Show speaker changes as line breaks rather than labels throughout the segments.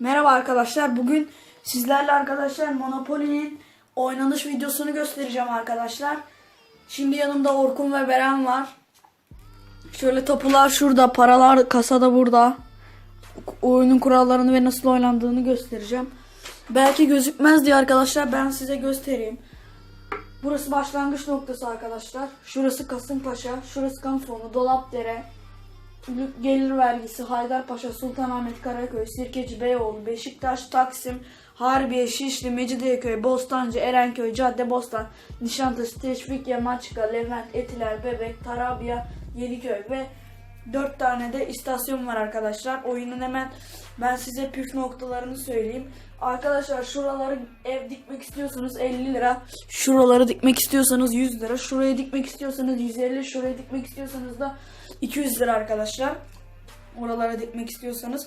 Merhaba arkadaşlar. Bugün sizlerle arkadaşlar Monopoly'nin oynanış videosunu göstereceğim arkadaşlar. Şimdi yanımda Orkun ve Beren var. Şöyle tapular şurada, paralar kasada burada. Oyunun kurallarını ve nasıl oynandığını göstereceğim. Belki gözükmez diye arkadaşlar ben size göstereyim. Burası başlangıç noktası arkadaşlar. Şurası Kasımpaşa, şurası Kamusonu, Dolapdere, Gelir vergisi Haydarpaşa, Sultanahmet, Karaköy, Sirkeci, Beyoğlu, Beşiktaş, Taksim, Harbiye, Şişli, Mecidiyeköy, Bostancı, Erenköy, Caddebostan, Nişantaşı, Teşvik, Yamaçka, Levent, Etiler, Bebek, Tarabya, Yeniköy ve 4 tane de istasyon var arkadaşlar. Oyunun hemen ben size püf noktalarını söyleyeyim. Arkadaşlar şuraları ev dikmek istiyorsanız 50 lira. Şuraları dikmek istiyorsanız 100 lira. Şurayı dikmek istiyorsanız 150. Şurayı dikmek istiyorsanız da 200 lira arkadaşlar. Oralara dikmek istiyorsanız.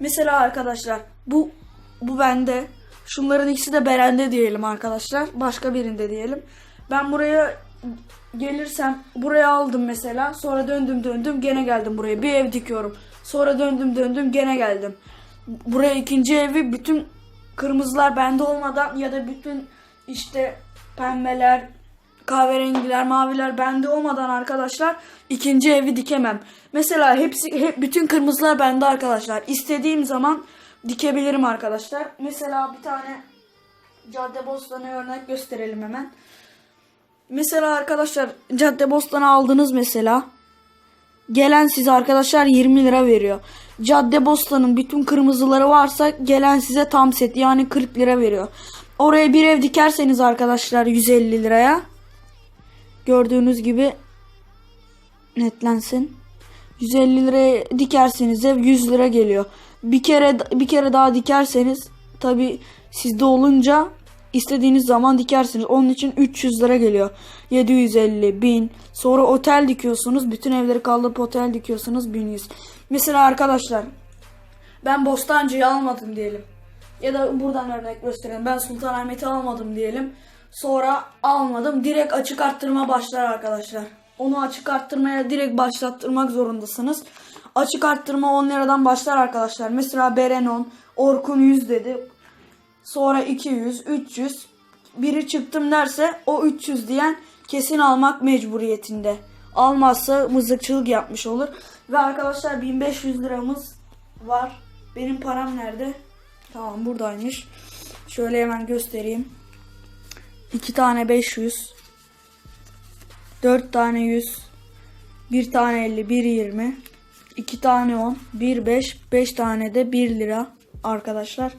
Mesela arkadaşlar bu bu bende. Şunların ikisi de Beren'de diyelim arkadaşlar. Başka birinde diyelim. Ben buraya gelirsem buraya aldım mesela. Sonra döndüm döndüm gene geldim buraya. Bir ev dikiyorum. Sonra döndüm döndüm gene geldim. Buraya ikinci evi bütün kırmızılar bende olmadan ya da bütün işte pembeler, kahverengiler, maviler bende olmadan arkadaşlar ikinci evi dikemem. Mesela hepsi hep bütün kırmızılar bende arkadaşlar. İstediğim zaman dikebilirim arkadaşlar. Mesela bir tane Caddebostan'a örnek gösterelim hemen. Mesela arkadaşlar Caddebostan'ı aldınız mesela. Gelen size arkadaşlar 20 lira veriyor. Caddebostan'ın bütün kırmızıları varsa gelen size tam set yani 40 lira veriyor. Oraya bir ev dikerseniz arkadaşlar 150 liraya. Gördüğünüz gibi netlensin. 150 liraya dikerseniz ev 100 lira geliyor. Bir kere bir kere daha dikerseniz tabi sizde olunca istediğiniz zaman dikersiniz. Onun için 300 lira geliyor. 750, 1000. Sonra otel dikiyorsunuz. Bütün evleri kaldırıp otel dikiyorsunuz 1100. Mesela arkadaşlar ben Bostancı'yı almadım diyelim. Ya da buradan örnek gösterelim. Ben Sultanahmet'i almadım diyelim. Sonra almadım. Direkt açık arttırma başlar arkadaşlar. Onu açık arttırmaya direkt başlattırmak zorundasınız. Açık arttırma 10 liradan başlar arkadaşlar. Mesela Beren 10, Orkun 100 dedi. Sonra 200, 300. Biri çıktım derse o 300 diyen kesin almak mecburiyetinde. Almazsa mızıkçılık yapmış olur. Ve arkadaşlar 1500 liramız var. Benim param nerede? Tamam buradaymış. Şöyle hemen göstereyim. 2 tane 500. 4 tane 100. 1 tane 50, 1 20. 2 tane 10, 1 5, 5 tane de 1 lira arkadaşlar.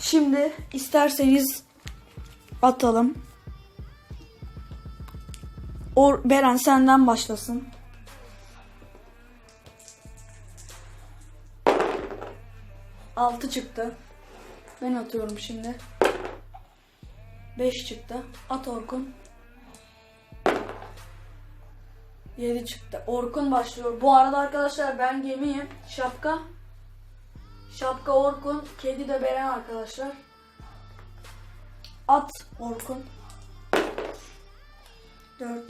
Şimdi isterseniz atalım. Or Beren senden başlasın. Altı çıktı. Ben atıyorum şimdi. 5 çıktı. At Orkun. 7 çıktı. Orkun başlıyor. Bu arada arkadaşlar ben gemiyim. Şapka. Şapka Orkun. Kedi de Beren arkadaşlar. At Orkun. 4.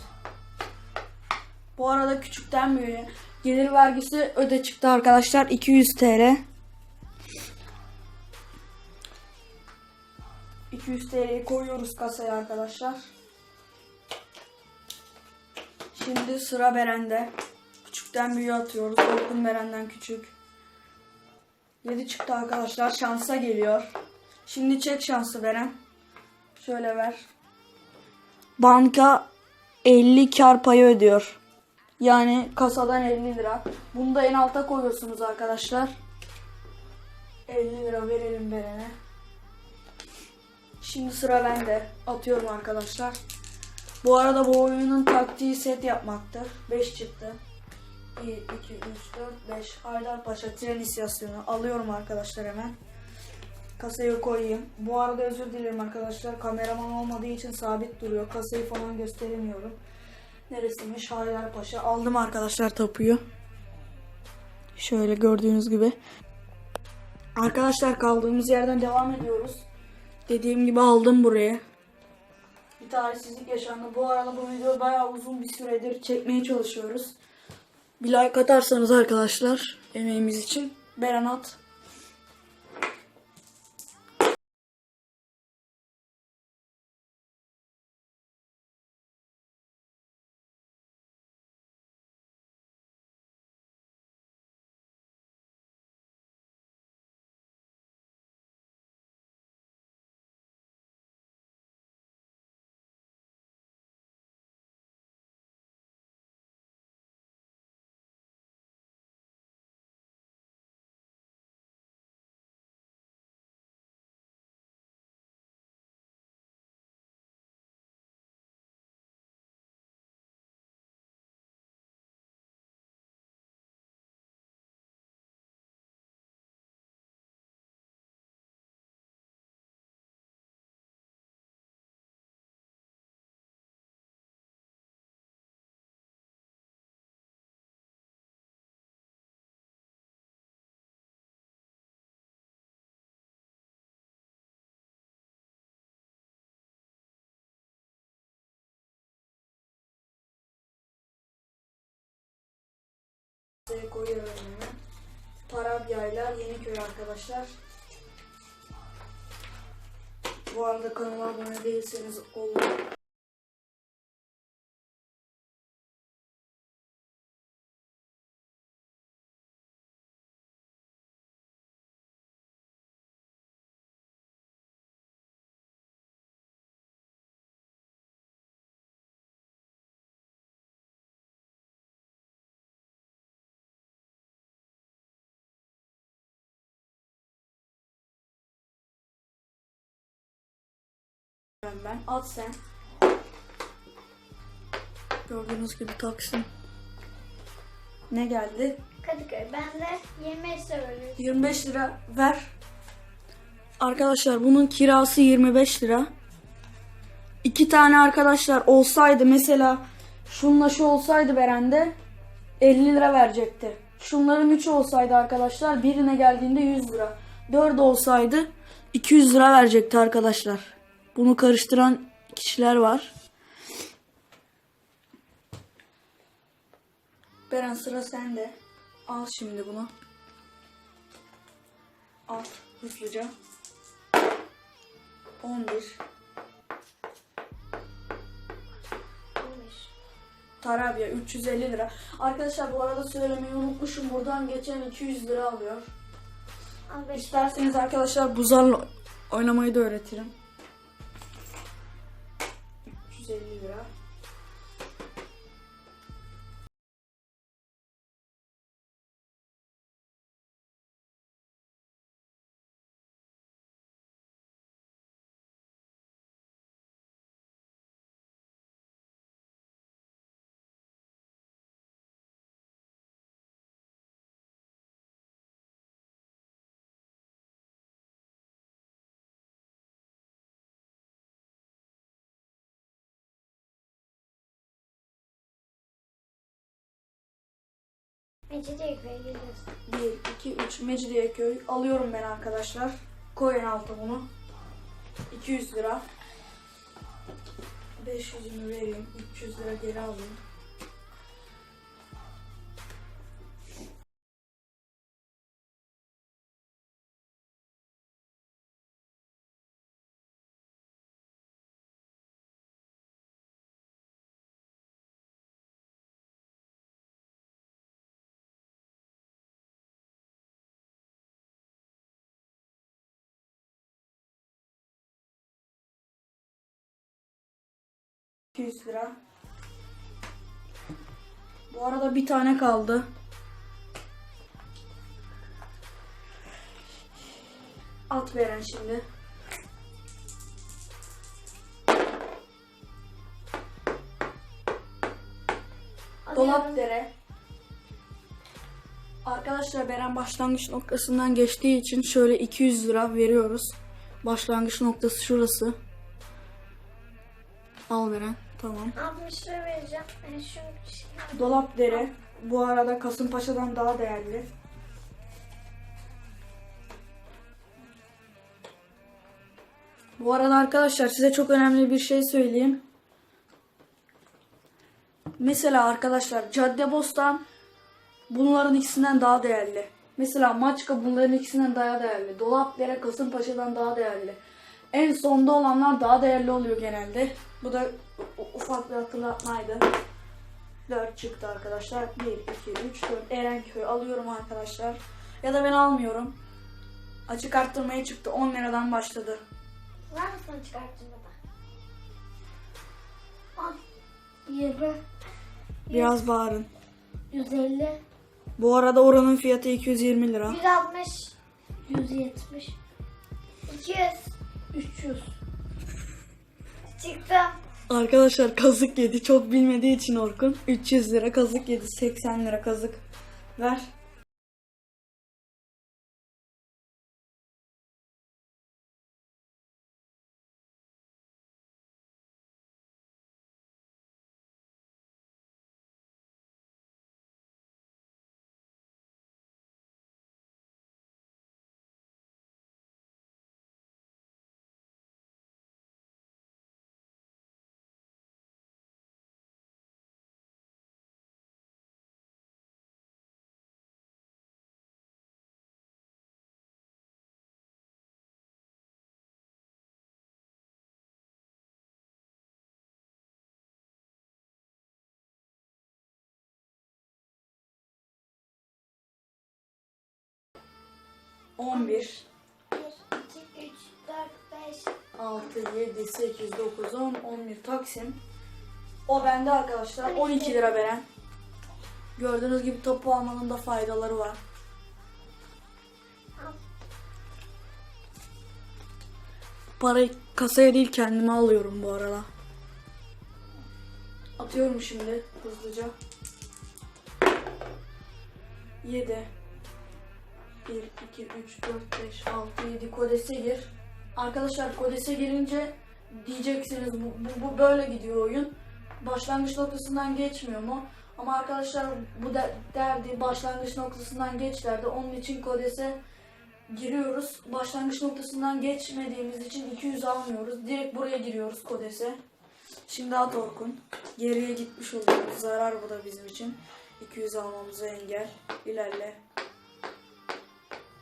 Bu arada küçükten büyüğe. Gelir vergisi öde çıktı arkadaşlar. 200 TL. 200 TL'yi koyuyoruz kasaya arkadaşlar. Şimdi sıra Beren'de. Küçükten büyüğe atıyoruz. Orkun Beren'den küçük. 7 çıktı arkadaşlar. Şansa geliyor. Şimdi çek şansı Beren. Şöyle ver. Banka 50 kar payı ödüyor. Yani kasadan 50 lira. Bunu da en alta koyuyorsunuz arkadaşlar. 50 lira verelim Beren'e. Şimdi sıra bende. Atıyorum arkadaşlar. Bu arada bu oyunun taktiği set yapmaktır. 5 çıktı. 1, 2, 3, 4, 5. Haydarpaşa tren istasyonu. Alıyorum arkadaşlar hemen. Kasayı koyayım. Bu arada özür dilerim arkadaşlar. Kameraman olmadığı için sabit duruyor. Kasayı falan gösteremiyorum. Neresiymiş? Haydarpaşa. Aldım arkadaşlar tapuyu. Şöyle gördüğünüz gibi. Arkadaşlar kaldığımız yerden devam ediyoruz. Dediğim gibi aldım buraya. Bir talihsizlik yaşandı. Bu arada bu videoyu bayağı uzun bir süredir çekmeye çalışıyoruz. Bir like atarsanız arkadaşlar emeğimiz için. Beren Size koyuyorum hemen. Parabya'yla Yeniköy arkadaşlar. Bu arada kanala abone değilseniz olur. Ben. At sen. Gördüğünüz gibi Taksim. Ne geldi?
Kadıköy. Ben de 25 lira veriyorum.
25 lira ver. Arkadaşlar bunun kirası 25 lira. İki tane arkadaşlar olsaydı mesela şunla şu olsaydı Beren'de 50 lira verecekti. Şunların 3 olsaydı arkadaşlar birine geldiğinde 100 lira. 4 olsaydı 200 lira verecekti arkadaşlar. Bunu karıştıran kişiler var. Beren sıra sende. Al şimdi bunu. Al hızlıca. 11.
15.
Tarabya 350 lira. Arkadaşlar bu arada söylemeyi unutmuşum. Buradan geçen 200 lira alıyor.
15.
İsterseniz arkadaşlar buzarla oynamayı da öğretirim.
Mecidiyeköy'e gidiyoruz.
1, 2, 3 Mecidiyeköy. Alıyorum ben arkadaşlar. Koyun alta bunu. 200 lira. 500'ünü vereyim. 300 lira geri alayım. ...200 lira. Bu arada bir tane kaldı. At veren şimdi. Dolap dere. Arkadaşlar Beren başlangıç noktasından geçtiği için şöyle 200 lira veriyoruz. Başlangıç noktası şurası. Al Beren. Tamam.
60 lira vereceğim. Ben şunu şey
Dolap dere. Bu arada Kasımpaşa'dan daha değerli. Bu arada arkadaşlar size çok önemli bir şey söyleyeyim. Mesela arkadaşlar Caddebostan bunların ikisinden daha değerli. Mesela Maçka bunların ikisinden daha değerli. Dolapdere Kasımpaşa'dan daha değerli. En sonda olanlar daha değerli oluyor genelde. Bu da ufak bir hatırlatmaydı. 4 çıktı arkadaşlar. 1, 2, 3, 4. Erenköy alıyorum arkadaşlar. Ya da ben almıyorum. Açık arttırmaya çıktı. 10 liradan başladı.
Var mı sana çıkarttığında da? Al. 20.
Biraz bağırın.
150.
Bu arada oranın fiyatı 220 lira.
160. 170. 200. 300. Çıktı.
Arkadaşlar kazık yedi. Çok bilmediği için Orkun. 300 lira kazık yedi. 80 lira kazık. Ver. 11,
1, 2, 3, 4, 5,
6, 7, 8, 9, 10, 11 Taksim. O bende arkadaşlar. 12 lira veren. Gördüğünüz gibi topu almanın da faydaları var. Parayı kasaya değil kendime alıyorum bu arada. Atıyorum şimdi hızlıca. 7 1, 2, 3, 4, 5, 6, 7 kodese gir. Arkadaşlar kodese girince diyeceksiniz bu, bu, bu böyle gidiyor oyun. Başlangıç noktasından geçmiyor mu? Ama arkadaşlar bu de- derdi başlangıç noktasından geç derdi. Onun için kodese giriyoruz. Başlangıç noktasından geçmediğimiz için 200 almıyoruz. Direkt buraya giriyoruz kodese. Şimdi at Orkun. Geriye gitmiş oluyoruz. Zarar bu da bizim için. 200 almamıza engel. İlerle.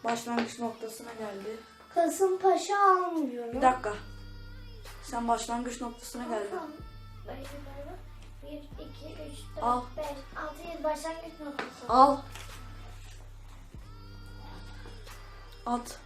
Başlangıç noktasına geldi.
Kasımpaşa almıyorum.
Bir dakika. Sen başlangıç noktasına geldin.
1, 2, 3, 4,
Al.
5, 6, 7 başlangıç noktası.
Al. At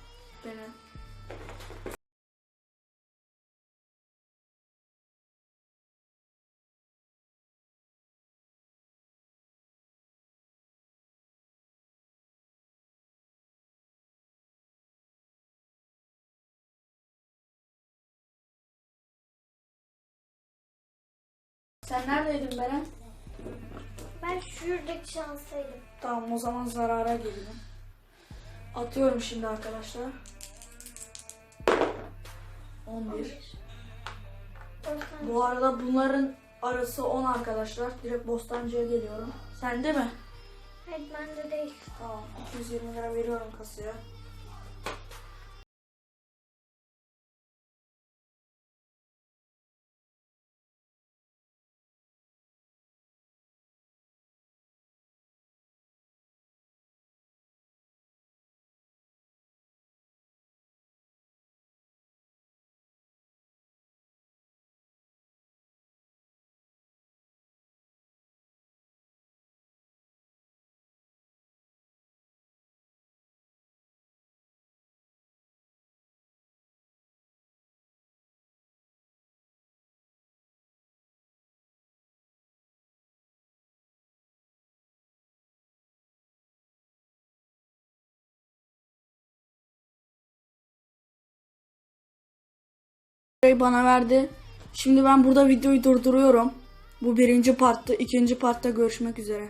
Sen neredeydin Beren?
Ben şuradaki şanstaydım.
Tamam o zaman zarara girelim. Atıyorum şimdi arkadaşlar. 11. Bu arada bunların arası 10 arkadaşlar. Direkt Bostancı'ya geliyorum. Sende mi?
Hayır bende değil.
Tamam. 220 lira veriyorum kasaya. Bana verdi. Şimdi ben burada videoyu durduruyorum. Bu birinci partta, ikinci partta görüşmek üzere.